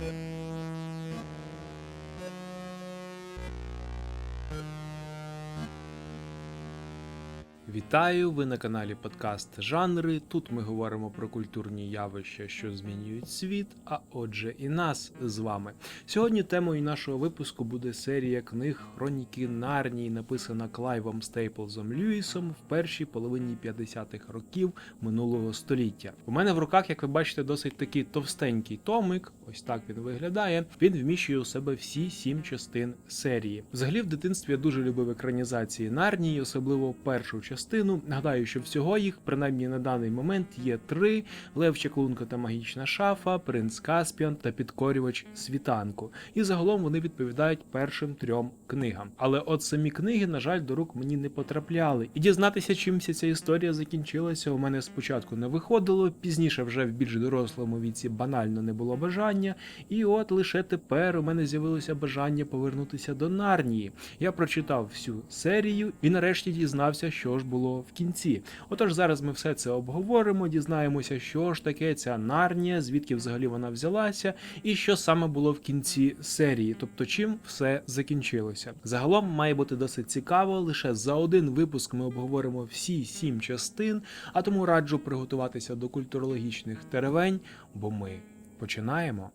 Thank you. Вітаю! Ви на каналі Подкаст Жанри. Тут ми говоримо про культурні явища, що змінюють світ, а отже, і нас з вами. Сьогодні темою нашого випуску буде серія книг Хроніки Нарнії, написана Клайвом Стейплзом Льюісом в першій половині 50-х років минулого століття. У мене в руках, як ви бачите, досить такий товстенький томик. Ось так він виглядає. Він вміщує у себе всі сім частин серії. Взагалі, в дитинстві я дуже любив екранізації Нарнії, особливо першу частину. Нагадаю, що всього їх, принаймні на даний момент, є три: Лев Чаклунка та Магічна шафа, Принц Каспіан та Підкорювач світанку. І загалом вони відповідають першим трьом книгам. Але от самі книги, на жаль, до рук мені не потрапляли. І дізнатися, чимся ця історія закінчилася, у мене спочатку не виходило, пізніше вже в більш дорослому віці банально не було бажання. І от лише тепер у мене з'явилося бажання повернутися до Нарнії. Я прочитав всю серію і нарешті дізнався, що ж було в кінці. Отож, зараз ми все це обговоримо, дізнаємося, що ж таке ця Нарнія, звідки взагалі вона взялася, і що саме було в кінці серії, тобто чим все закінчилося. Загалом має бути досить цікаво. Лише за один випуск ми обговоримо всі сім частин, а тому раджу приготуватися до культурологічних теревень, бо ми починаємо.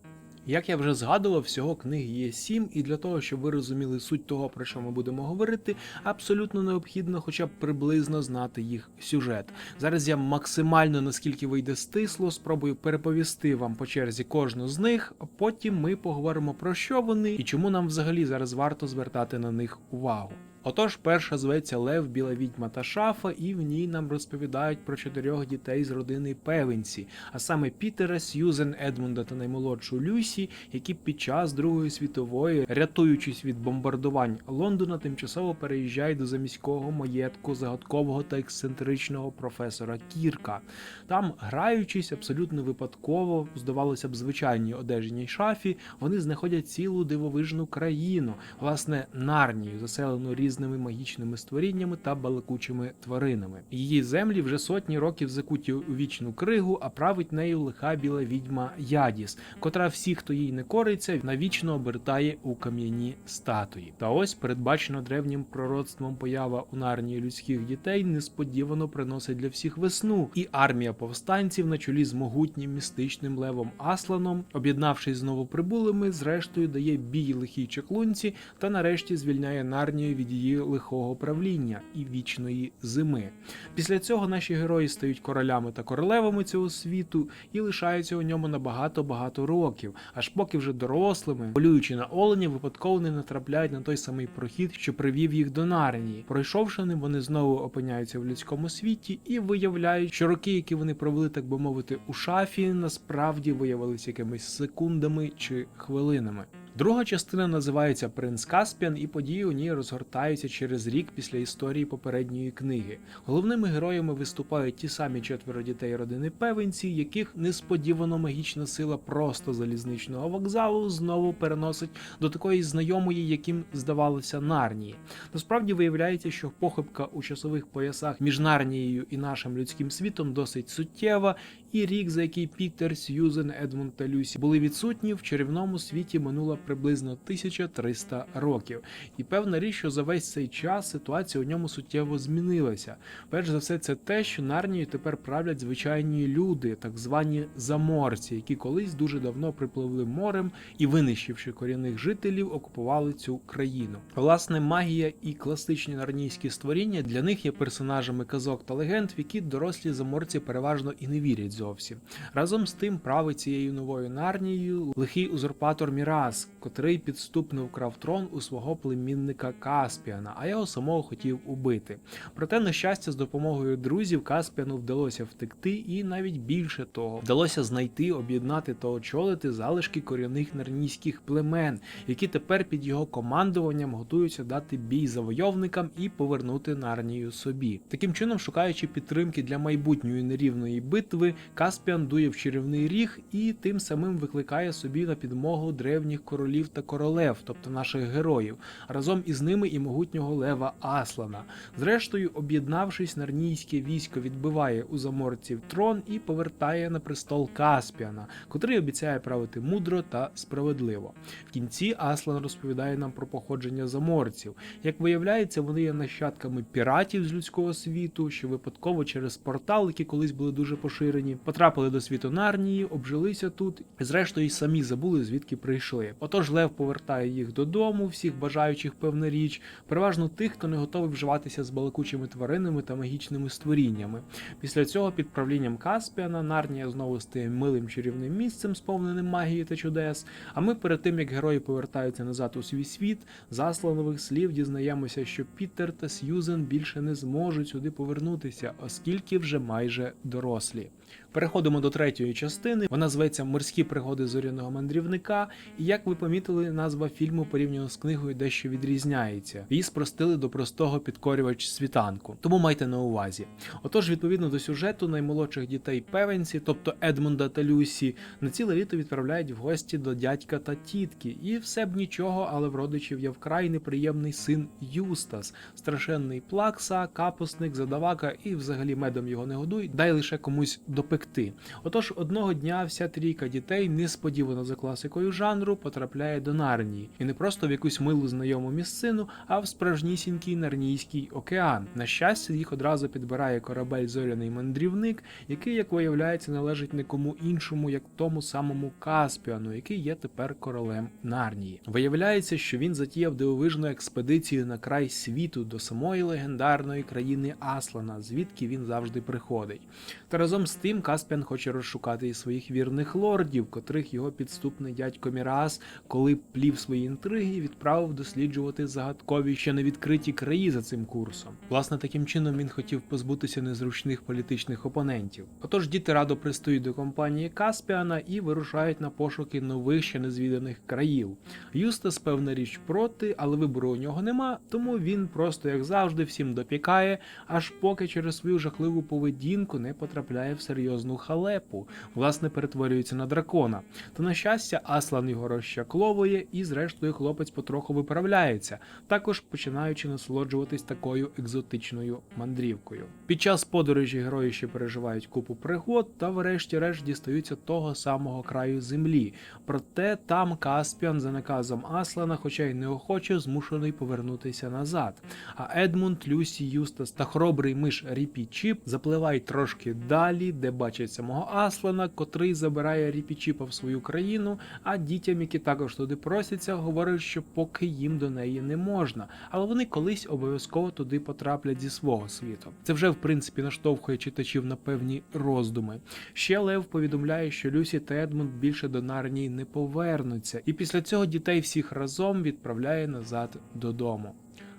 Як я вже згадував, всього книг є сім, і для того, щоб ви розуміли суть того, про що ми будемо говорити, абсолютно необхідно хоча б приблизно знати їх сюжет. Зараз я максимально, наскільки вийде стисло, спробую переповісти вам по черзі кожну з них, потім ми поговоримо про що вони і чому нам взагалі зараз варто звертати на них увагу. Отож, перша зветься Лев, Біла відьма та шафа, і в ній нам розповідають про чотирьох дітей з родини Певенці, а саме Пітера, Сьюзен, Едмунда та наймолодшу Люсі, які під час Другої світової, рятуючись від бомбардувань Лондона, тимчасово переїжджають до заміського маєтку загадкового та ексцентричного професора Кірка. Там, граючись абсолютно випадково, здавалося б, звичайній одежній шафі, вони знаходять цілу дивовижну країну, власне, Нарнію, заселену різними магічними створіннями та балакучими тваринами. Її землі вже сотні років закуті у вічну кригу, а править нею лиха біла відьма Ядіс, котра всі, хто їй не кориться, навічно обертає у кам'яні статуї. Та ось передбачено древнім пророцтвом поява у Нарнії людських дітей несподівано приносить для всіх весну, і армія повстанців на чолі з могутнім містичним левом Асланом, об'єднавшись з новоприбулими, зрештою дає бій лихій чеклунці та нарешті звільняє Нарнію від її лихого правління і вічної зими. Після цього наші герої стають королями та королевами цього світу і лишаються у ньому на багато-багато років, аж поки вже дорослими, полюючи на оленя, випадково не натрапляють на той самий прохід, що привів їх до Нарнії. Пройшовши ним, вони знову опиняються в людському світі і виявляють, що роки, які вони провели, так би мовити, у шафі, насправді виявилися якимись секундами чи хвилинами. Друга частина називається Принц Каспіан, і події у ній розгортаються через рік після історії попередньої книги. Головними героями виступають ті самі четверо дітей родини Певенці, яких несподівано магічна сила просто залізничного вокзалу знову переносить до такої знайомої, яким здавалося Нарнії. Насправді виявляється, що похибка у часових поясах між Нарнією і нашим людським світом досить суттєва, і рік, за який Пітер, Сьюзен, Едмунд та Люсі були відсутні, в чарівному світі минуло приблизно 1300 років. І певна річ, що за весь цей час ситуація у ньому суттєво змінилася. Перш за все, це те, що Нарнією тепер правлять звичайні люди, так звані заморці, які колись дуже давно припливли морем і, винищивши корінних жителів, окупували цю країну. Власне, магія і класичні нарнійські створіння для них є персонажами казок та легенд, в які дорослі заморці переважно і не вірять зовсім. Разом з тим править цією новою нарнією лихий узурпатор Мірас, котрий підступно вкрав трон у свого племінника Каспіана, а його самого хотів убити. Проте, на щастя, з допомогою друзів Каспіану вдалося втекти, і навіть більше того, вдалося знайти, об'єднати та очолити залишки корінних нарнійських племен, які тепер під його командуванням готуються дати бій завойовникам і повернути Нарнію собі. Таким чином, шукаючи підтримки для майбутньої нерівної битви, Каспіан дує в чарівний ріг і тим самим викликає собі на підмогу древніх королів королів та королев, тобто наших героїв, разом із ними і могутнього лева Аслана. Зрештою, об'єднавшись, нарнійське військо відбиває у заморців трон і повертає на престол Каспіана, котрий обіцяє правити мудро та справедливо. В кінці Аслан розповідає нам про походження заморців. Як виявляється, вони є нащадками піратів з людського світу, що випадково через портал, які колись були дуже поширені, потрапили до світу Нарнії, обжилися тут і зрештою й самі забули звідки прийшли. Отож, Лев повертає їх додому, всіх бажаючих певна річ, переважно тих, хто не готовий вживатися з балакучими тваринами та магічними створіннями. Після цього під правлінням Каспіана Нарнія знову стає милим чарівним місцем, сповненим магії та чудес. А ми перед тим як герої повертаються назад у свій світ, з Асланових слів дізнаємося, що Пітер та Сьюзен більше не зможуть сюди повернутися, оскільки вже майже дорослі. Переходимо до третьої частини. Вона зветься Морські пригоди зоряного мандрівника. І як ви помітили, назва фільму порівняно з книгою дещо відрізняється. Її спростили до простого підкорювач світанку. Тому майте на увазі. Отож, відповідно до сюжету, наймолодших дітей певенці, тобто Едмунда та Люсі, на ціле літо відправляють в гості до дядька та тітки. І все б нічого, але в родичів є вкрай неприємний син Юстас, страшенний плакса, капусник, задавака і взагалі медом його не годуй, дай лише комусь допекти. Отож, одного дня вся трійка дітей несподівано за класикою жанру потрапляє до Нарнії, і не просто в якусь милу знайому місцину, а в справжнісінький Нарнійський океан. На щастя, їх одразу підбирає корабель Зоряний мандрівник, який, як виявляється, належить нікому іншому, як тому самому Каспіану, який є тепер королем Нарнії. Виявляється, що він затіяв дивовижну експедицію на край світу до самої легендарної країни Аслана, звідки він завжди приходить. Та разом з тим Каспіан хоче розшукати і своїх вірних лордів, котрих його підступний дядько Мірас, коли плів свої інтриги, відправив досліджувати загадкові ще не відкриті краї за цим курсом. Власне, таким чином він хотів позбутися незручних політичних опонентів. Отож, діти радо пристають до компанії Каспіана і вирушають на пошуки нових ще незвіданих країв. Юстас, певна річ, проти, але вибору у нього нема, тому він просто, як завжди, всім допікає, аж поки через свою жахливу поведінку не потрапляє в серйозну халепу, власне, перетворюється на дракона. Та на щастя, Аслан його розчакловує, і зрештою хлопець потроху виправляється, також починаючи насолоджуватись такою екзотичною мандрівкою. Під час подорожі герої ще переживають купу пригод та, врешті-решт, дістаються того самого краю землі. Проте там Каспіан за наказом Аслана, хоча й неохоче, змушений повернутися назад. А Едмунд, Люсі, Юстас та хоробрий миш Ріпі Чіп запливають трошки далі, де бачать самого Аслана, котрий забирає Ріпі Чіпа в свою країну, а дітям, які також туди просяться, говорять, що поки їм до неї не можна, але вони колись обов'язково туди потраплять зі свого світу. Це вже в принципі наштовхує читачів на певні роздуми. Ще Лев повідомляє, що Люсі та Едмунд більше до Нарнії не повернуться, і після цього дітей всіх разом відправляє назад додому.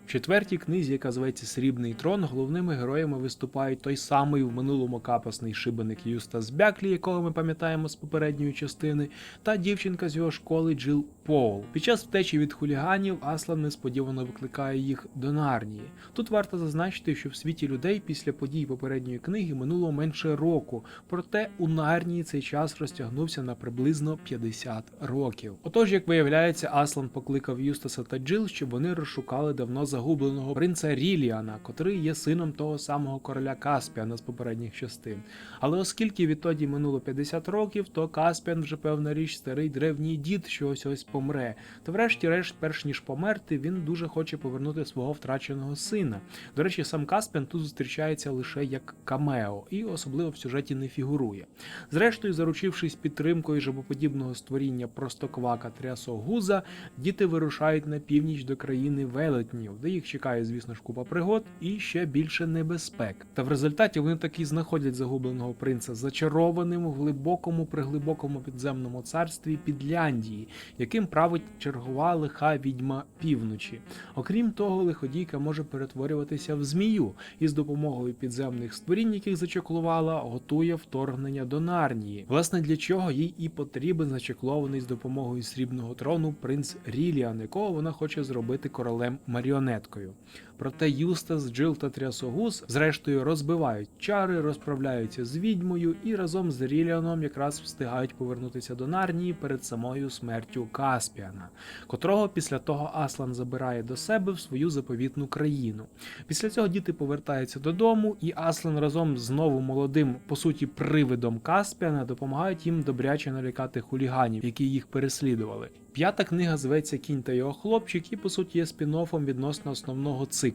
Четвертій книзі, яка зветься Срібний трон, головними героями виступають той самий в минулому капасний шибеник Юстас Бяклі, якого ми пам'ятаємо з попередньої частини, та дівчинка з його школи Джил Поул. Під час втечі від хуліганів Аслан несподівано викликає їх до Нарнії. Тут варто зазначити, що в світі людей після подій попередньої книги минуло менше року, проте у Нарнії цей час розтягнувся на приблизно 50 років. Отож, як виявляється, Аслан покликав Юстаса та Джил, щоб вони розшукали давно загубленого принца Ріліана, котрий є сином того самого короля Каспіана з попередніх частин. Але оскільки відтоді минуло 50 років, то Каспіан вже певна річ старий древній дід, що ось ось помре. Та врешті-решт, перш ніж померти, він дуже хоче повернути свого втраченого сина. До речі, сам Каспіан тут зустрічається лише як камео і особливо в сюжеті не фігурує. Зрештою, заручившись підтримкою жабоподібного створіння простоквака Трясогуза, діти вирушають на північ до країни велетнів, де їх чекає, звісно ж, купа пригод і ще більше небезпек. Та в результаті вони таки знаходять загубленого принца зачарованим у глибокому приглибокому підземному царстві Підляндії, яким править чергова лиха відьма півночі. Окрім того, лиходійка може перетворюватися в змію і з допомогою підземних створінь, яких зачеклувала, готує вторгнення до Нарнії. Власне, для чого їй і потрібен зачеклований з допомогою срібного трону принц Ріліан, якого вона хоче зробити королем маріонеткою. Проте Юстас, Джил та Трясогус зрештою розбивають чари, розправляються з відьмою і разом з Ріліаном якраз встигають повернутися до Нарнії перед самою смертю Каспіана. Котрого після того Аслан забирає до себе в свою заповітну країну. Після цього діти повертаються додому, і Аслан разом з знову молодим, по суті, привидом Каспіана допомагають їм добряче налякати хуліганів, які їх переслідували. П'ята книга зветься Кінь та його хлопчик і по суті є спін-оффом відносно основного циклу.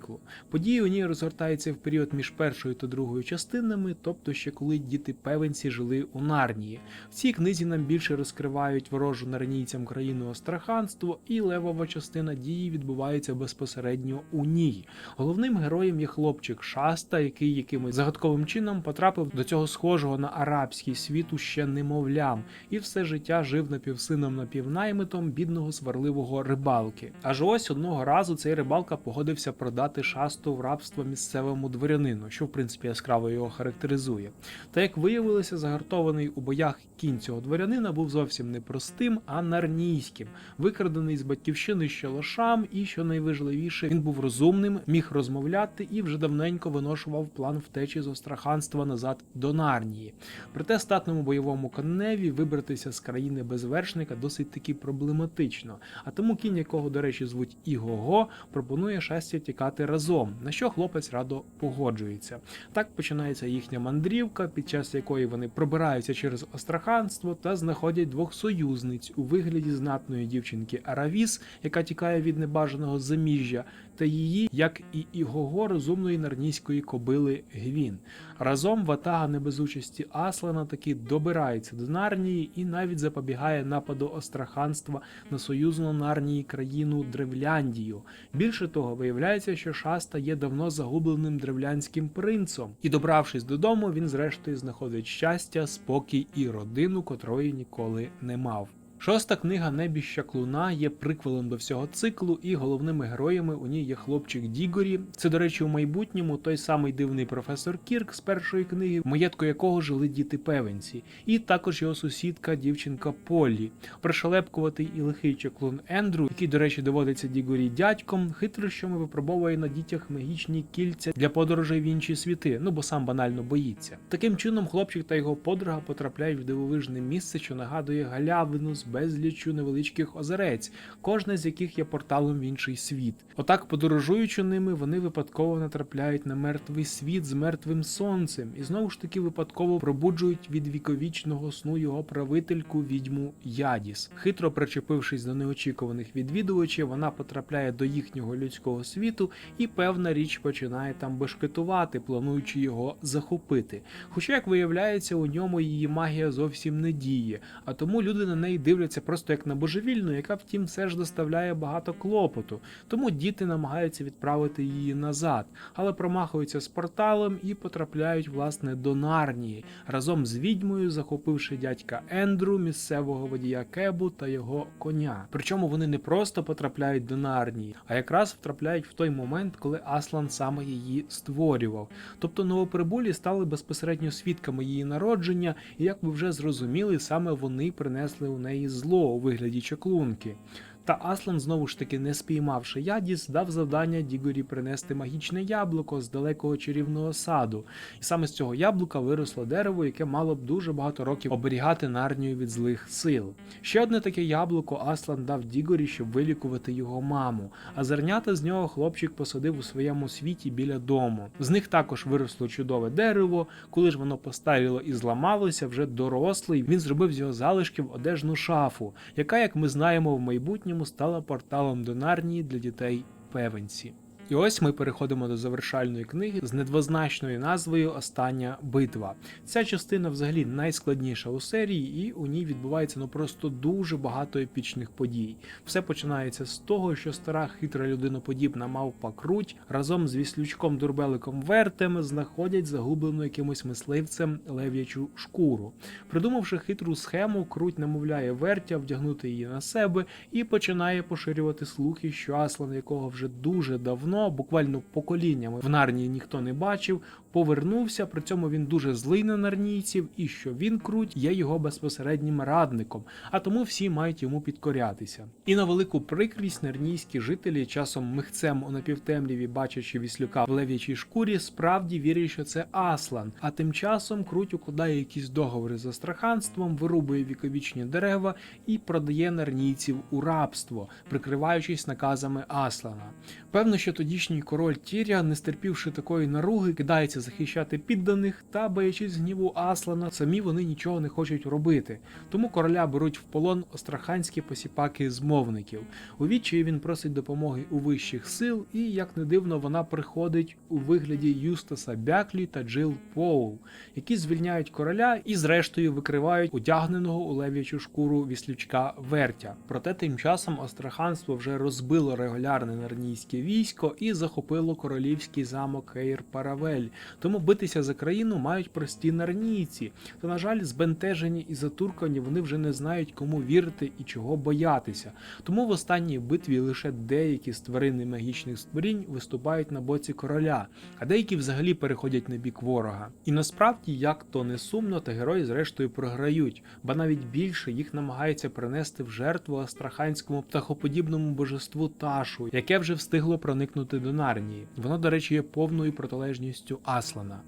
Події у ній розгортаються в період між першою та другою частинами, тобто ще коли діти певенці жили у Нарнії. В цій книзі нам більше розкривають ворожу нарнійцям країну Остраханство, і левова частина дії відбувається безпосередньо у ній. Головним героєм є хлопчик Шаста, який якимось загадковим чином потрапив до цього схожого на арабський світу ще немовлям, і все життя жив напівсином напівнаймитом бідного сварливого рибалки. Аж ось одного разу цей рибалка погодився продати шасту в рабство місцевому дворянину, що в принципі яскраво його характеризує. Та як виявилося, загартований у боях кінь цього дворянина був зовсім не простим, а нарнійським, викрадений з батьківщини ще лошам, і що найважливіше, він був розумним, міг розмовляти і вже давненько виношував план втечі з остраханства назад до Нарнії. Проте статному бойовому коневі вибратися з країни без вершника досить таки проблематично. А тому кінь, якого, до речі, звуть Ігого, пропонує щастя тікати разом, на що хлопець радо погоджується. Так починається їхня мандрівка, під час якої вони пробираються через остраханство та знаходять двох союзниць у вигляді знатної дівчинки Аравіс, яка тікає від небажаного заміжжя, та її, як і Ігого, розумної нарнійської кобили Гвін. Разом ватага не без участі Аслана таки добирається до Нарнії і навіть запобігає нападу остраханства на союзну Нарнії країну Древляндію. Більше того, виявляється, що Шаста є давно загубленим древлянським принцом, і, добравшись додому, він зрештою знаходить щастя, спокій і родину, котрої ніколи не мав. Шоста книга Небіща Клуна є приквелом до всього циклу, і головними героями у ній є хлопчик Дігорі. Це, до речі, у майбутньому той самий дивний професор Кірк з першої книги, в маєтку якого жили діти певенці, і також його сусідка, дівчинка Полі. Пришелепкуватий і лихий чаклун Ендрю, який, до речі, доводиться Дігорі дядьком, хитрощами випробовує на дітях магічні кільця для подорожей в інші світи, ну бо сам банально боїться. Таким чином, хлопчик та його подруга потрапляють в дивовижне місце, що нагадує галявину з безліччю невеличких озерець, кожне з яких є порталом в інший світ. Отак, подорожуючи ними, вони випадково натрапляють на мертвий світ з мертвим сонцем, і знову ж таки випадково пробуджують від віковічного сну його правительку відьму Ядіс. Хитро причепившись до неочікуваних відвідувачів, вона потрапляє до їхнього людського світу, і певна річ починає там бешкетувати, плануючи його захопити. Хоча, як виявляється, у ньому її магія зовсім не діє, а тому люди на неї дивляться просто як на божевільну, яка втім все ж доставляє багато клопоту. Тому діти намагаються відправити її назад, але промахуються з порталом і потрапляють власне до Нарнії разом з відьмою, захопивши дядька Ендру, місцевого водія Кебу та його коня. Причому вони не просто потрапляють до Нарнії, а якраз втрапляють в той момент, коли Аслан саме її створював. Тобто новоприбулі стали безпосередньо свідками її народження, і як ви вже зрозуміли, саме вони принесли у неї зло у вигляді чаклунки. Та Аслан, знову ж таки, не спіймавши Ядіс, дав завдання Дігорі принести магічне яблуко з далекого чарівного саду. І саме з цього яблука виросло дерево, яке мало б дуже багато років оберігати нарнію від злих сил. Ще одне таке яблуко Аслан дав Дігорі, щоб вилікувати його маму, а зернята з нього хлопчик посадив у своєму світі біля дому. З них також виросло чудове дерево. Коли ж воно постаріло і зламалося, вже дорослий, він зробив з його залишків одежну шафу, яка, як ми знаємо, в майбутньому стала порталом до Нарнії для дітей певенці. І ось ми переходимо до завершальної книги з недвозначною назвою Остання битва. Ця частина взагалі найскладніша у серії, і у ній відбувається ну просто дуже багато епічних подій. Все починається з того, що стара хитра людиноподібна мавпа Круть разом з віслючком дурбеликом Вертем знаходять загублену якимось мисливцем лев'ячу шкуру. Придумавши хитру схему, Круть намовляє вертя вдягнути її на себе і починає поширювати слухи, що Аслан, якого вже дуже давно давно, буквально поколіннями в Нарнії ніхто не бачив. Повернувся, при цьому він дуже злий на нарнійців, і що він круть є його безпосереднім радником, а тому всі мають йому підкорятися. І на велику прикрість нарнійські жителі часом михцем у напівтемряві, бачачи віслюка в лев'ячій шкурі, справді вірять, що це Аслан. А тим часом круть укладає якісь договори з астраханством, вирубує віковічні дерева і продає нарнійців у рабство, прикриваючись наказами Аслана. Певно, що тодішній король Тіря, не стерпівши такої наруги, кидається захищати підданих та, боячись гніву Аслана, самі вони нічого не хочуть робити. Тому короля беруть в полон остраханські посіпаки змовників. У відчаї він просить допомоги у вищих сил, і, як не дивно, вона приходить у вигляді Юстаса Бяклі та Джил Поул, які звільняють короля і, зрештою, викривають одягненого у лев'ячу шкуру віслючка Вертя. Проте тим часом Остраханство вже розбило регулярне нарнійське військо і захопило королівський замок Ейр Паравель. Тому битися за країну мають прості нарнійці. Та, на жаль, збентежені і затуркані вони вже не знають, кому вірити і чого боятися. Тому в останній битві лише деякі з тварин магічних створінь виступають на боці короля, а деякі взагалі переходять на бік ворога. І насправді, як то не сумно, та герої зрештою програють, ба навіть більше їх намагається принести в жертву астраханському птахоподібному божеству Ташу, яке вже встигло проникнути до Нарнії. Воно, до речі, є повною протилежністю Аслана.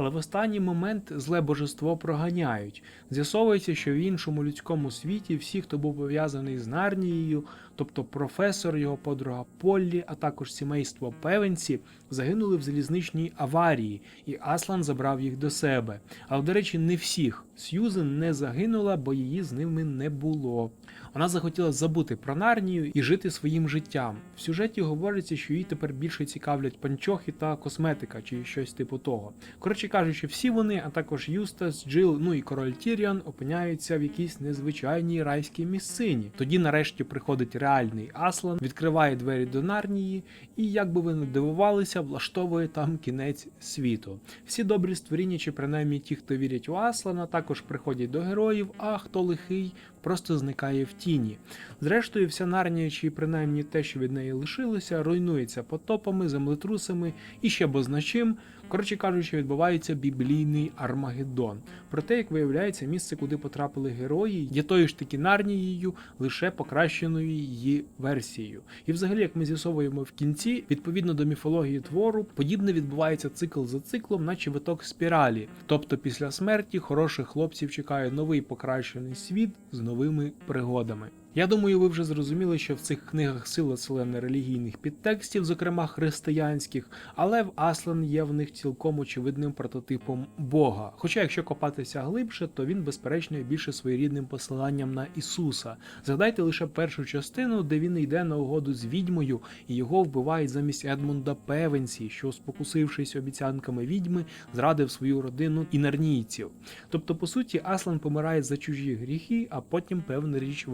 Але в останній момент зле божество проганяють. З'ясовується, що в іншому людському світі всі, хто був пов'язаний з Нарнією, тобто професор, його подруга Поллі, а також сімейство Певенці, загинули в залізничній аварії, і Аслан забрав їх до себе. Але, до речі, не всіх. Сьюзен не загинула, бо її з ними не було. Вона захотіла забути про Нарнію і жити своїм життям. В сюжеті говориться, що її тепер більше цікавлять панчохи та косметика чи щось типу того. Коротше кажучи, всі вони, а також Юстас, Джил, ну і король Тіріан опиняються в якійсь незвичайній райській місцині. Тоді, нарешті, приходить реальний Аслан, відкриває двері до Нарнії і, як би ви не дивувалися, влаштовує там кінець світу. Всі добрі створіння, чи принаймні ті, хто вірять у Аслана, також приходять до героїв, а хто лихий, просто зникає в тіні. Зрештою, вся Нарнія, чи принаймні те, що від неї лишилося, руйнується потопами, землетрусами і ще бозначим. Коротше кажучи, відбувається біблійний Армагеддон. Проте, як виявляється, місце, куди потрапили герої, є тою ж таки Нарнією, лише покращеною її версією. І взагалі, як ми з'ясовуємо в кінці, відповідно до міфології твору, подібне відбувається цикл за циклом, наче виток спіралі. Тобто після смерті хороших хлопців чекає новий покращений світ з новими пригодами. Я думаю, ви вже зрозуміли, що в цих книгах сила селена релігійних підтекстів, зокрема християнських, але в Аслан є в них цілком очевидним прототипом Бога. Хоча, якщо копатися глибше, то він, безперечно, є більше своєрідним посиланням на Ісуса. Згадайте лише першу частину, де він йде на угоду з відьмою, і його вбивають замість Едмунда Певенсі, що, спокусившись обіцянками відьми, зрадив свою родину і нарнійців. Тобто, по суті, Аслан помирає за чужі гріхи, а потім певна річ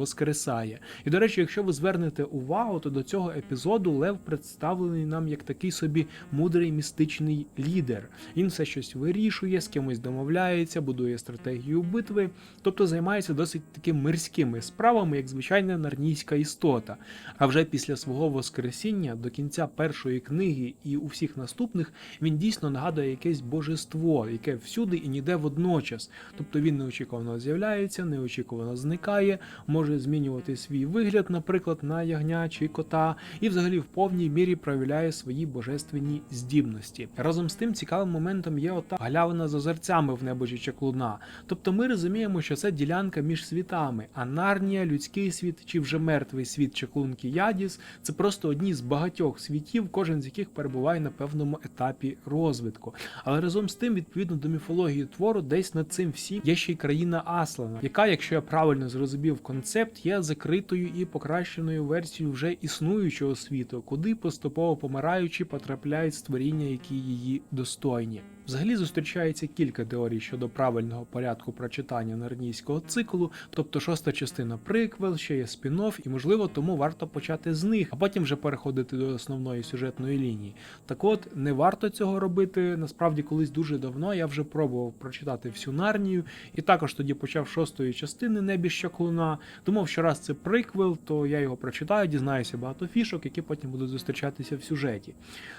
воскресає. І до речі, якщо ви звернете увагу, то до цього епізоду Лев представлений нам як такий собі мудрий містичний лідер. Він все щось вирішує, з кимось домовляється, будує стратегію битви, тобто займається досить такими мирськими справами, як звичайна нарнійська істота. А вже після свого воскресіння до кінця першої книги і у всіх наступних він дійсно нагадує якесь божество, яке всюди і ніде водночас. Тобто він неочікувано з'являється, неочікувано зникає, може змінювати свій вигляд, наприклад, на ягня чи кота, і взагалі в повній мірі проявляє свої божественні здібності. Разом з тим цікавим моментом є ота галявина з озерцями в небожі чаклуна. Тобто ми розуміємо, що це ділянка між світами, а Нарнія, людський світ чи вже мертвий світ чаклунки Ядіс це просто одні з багатьох світів, кожен з яких перебуває на певному етапі розвитку. Але разом з тим, відповідно до міфології твору, десь над цим всім є ще й країна Аслана, яка, якщо я правильно зрозумів концепт, є закритою і покращеною версією вже існуючого світу, куди поступово помираючи потрапляють створіння, які її достойні. Взагалі зустрічається кілька теорій щодо правильного порядку прочитання нарнійського циклу, тобто шоста частина приквел, ще є спін-офф, і можливо тому варто почати з них, а потім вже переходити до основної сюжетної лінії. Так от не варто цього робити. Насправді, колись дуже давно я вже пробував прочитати всю Нарнію, і також тоді почав шостої частини Небі Щоклуна. Думав, що раз це приквел, то я його прочитаю, дізнаюся багато фішок, які потім будуть зустрічатися в сюжеті.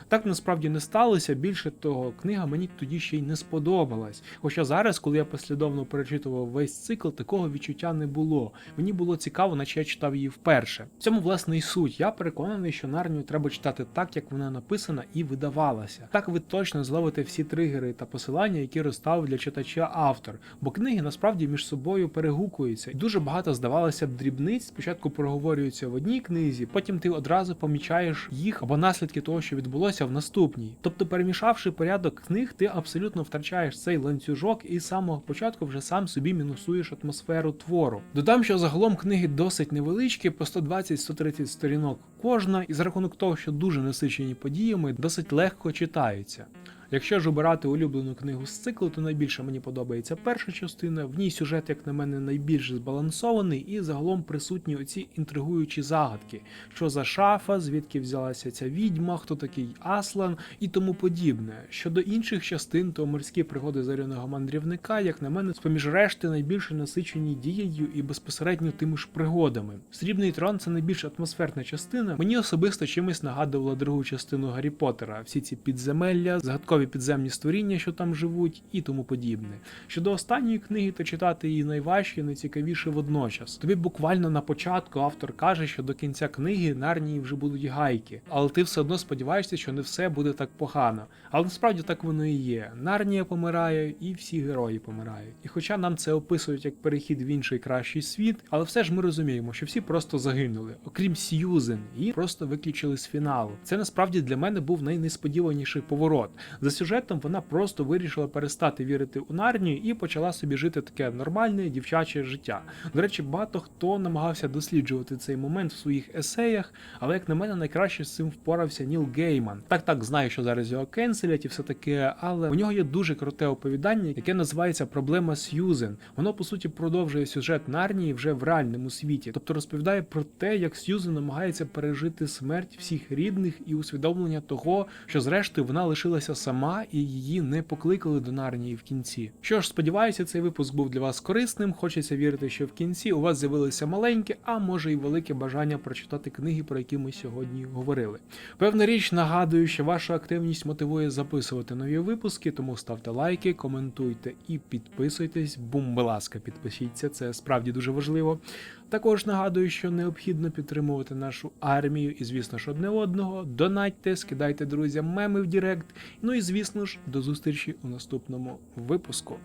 Так насправді не сталося. Більше того, книга мені тоді ще й не сподобалась. Хоча зараз, коли я послідовно перечитував весь цикл, такого відчуття не було. Мені було цікаво, наче я читав її вперше. В цьому власне і суть. Я переконаний, що Нарнію треба читати так, як вона написана і видавалася. Так ви точно зловите всі тригери та посилання, які розставив для читача автор. Бо книги насправді між собою перегукуються, і дуже багато здавалося б дрібниць. Спочатку проговорюються в одній книзі, потім ти одразу помічаєш їх або наслідки того, що відбулося в наступній. Тобто, перемішавши порядок книг, ти абсолютно втрачаєш цей ланцюжок і з самого початку вже сам собі мінусуєш атмосферу твору. Додам, що загалом книги досить невеличкі, по 120-130 сторінок кожна, і за рахунок того, що дуже насичені подіями, досить легко читаються. Якщо ж обирати улюблену книгу з циклу, то найбільше мені подобається перша частина. В ній сюжет, як на мене, найбільш збалансований, і загалом присутні оці інтригуючі загадки, що за шафа, звідки взялася ця відьма, хто такий Аслан і тому подібне. Щодо інших частин, то морські пригоди зоряного мандрівника, як на мене, з поміж решти найбільше насичені дією і безпосередньо тими ж пригодами. Срібний трон це найбільш атмосферна частина. Мені особисто чимось нагадувала другу частину Гаррі Поттера. Всі ці підземелля, загадкові підземні створіння, що там живуть, і тому подібне. Щодо останньої книги, то читати її найважче і найцікавіше водночас. Тобі буквально на початку автор каже, що до кінця книги Нарнії вже будуть гайки, але ти все одно сподіваєшся, що не все буде так погано. Але насправді так воно і є. Нарнія помирає, і всі герої помирають. І хоча нам це описують як перехід в інший кращий світ, але все ж ми розуміємо, що всі просто загинули, окрім Сьюзен, її просто виключили з фіналу. Це насправді для мене був найнесподіваніший поворот. За сюжетом вона просто вирішила перестати вірити у Нарнію і почала собі жити таке нормальне дівчаче життя. До речі, багато хто намагався досліджувати цей момент в своїх есеях, але як на мене, найкраще з цим впорався Ніл Гейман. Так так знаю, що зараз його кенселять і все таке, але у нього є дуже круте оповідання, яке називається Проблема Сьюзен. Воно по суті продовжує сюжет Нарнії вже в реальному світі, тобто розповідає про те, як Сьюзен намагається пережити смерть всіх рідних і усвідомлення того, що зрештою вона лишилася сама і її не покликали до Нарнії в кінці. Що ж, сподіваюся, цей випуск був для вас корисним. Хочеться вірити, що в кінці у вас з'явилося маленьке, а може й велике бажання прочитати книги, про які ми сьогодні говорили. Певна річ, нагадую, що ваша активність мотивує записувати нові випуски, тому ставте лайки, коментуйте і підписуйтесь. Бум, будь ласка, підпишіться, це справді дуже важливо. Також нагадую, що необхідно підтримувати нашу армію і, звісно ж, одне одного. Донатьте, скидайте друзям меми в Дірект. Ну і звісно ж, до зустрічі у наступному випуску.